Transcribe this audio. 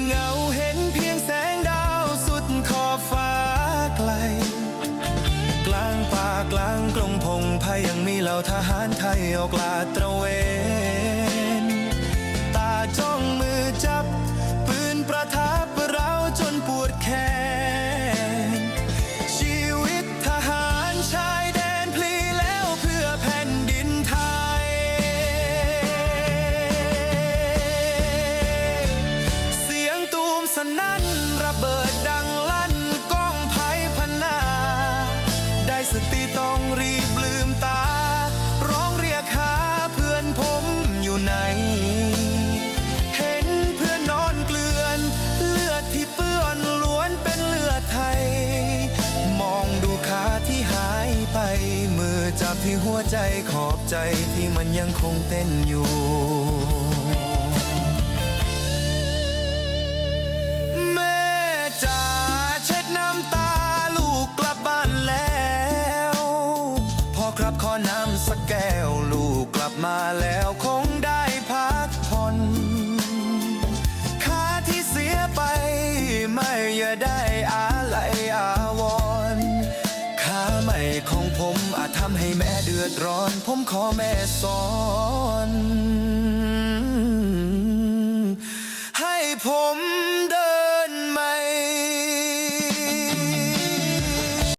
นเงาเห็นเพียงแสงดาวสุดขอบฟ้าไกล กลางป่ากลางกรงพงพายังมีเหล่าทหารไทยออกลาดตระเวน รีบลืมตา ร้องเรียกหาเพื่อนผมอยู่ไหน เห็นเพื่อนนอนเกลือน เลือดที่เปื้อนล้วนเป็นเลือดไทย มองดูขาที่หายไป มือจับที่หัวใจขอบใจที่มันยังคงเต้นอยู่ อน้ำสักแก้วลูกกลับมาแล้วคงได้พักผ่อนค่าที่เสียไปไม่อย่าได้อาลัยอาวรค่าหม่ของผมอาจทำให้แม่เดือดร้อน ผมขอแม่สอนให้ผม